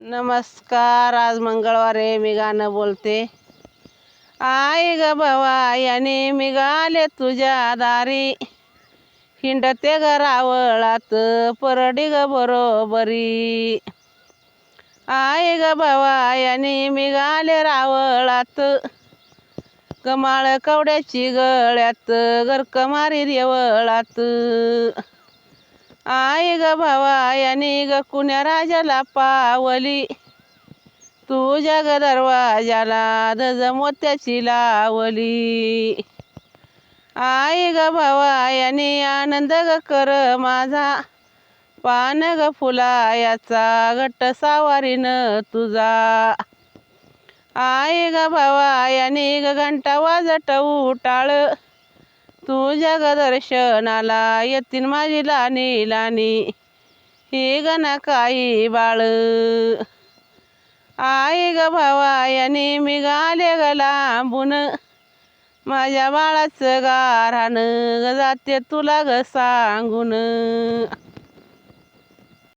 नमस्कार आज मंगळवार आहे मी गाणं बोलते. आई ग भवा याने मी गाले तुझ्या दारी. हिंडते ग रावळात परडी ग बरोबरी. आई ग भवा याने मी गाले रावळात. कमाळ कवड्याची गळ्यात गरक मारी आय ग भावा याने ग कुण्या राजाला पावली? तुझ्या ग दरवाजाला धज मोत्याची लावली. आई ग भावा याने आनंद ग कर माझा. पान ग फुला याचा घट्ट सावारीन तुझा. आई ग भावा याने ग घंटा वाजट उटाळ. तू जगदर्शनाला येतील माझी लानी लानी ही गना काही बाळ. आई ग भावायाने मी गाले ग लांबून. माझ्या बाळाचं गारान ग जाते तुला ग सांगून.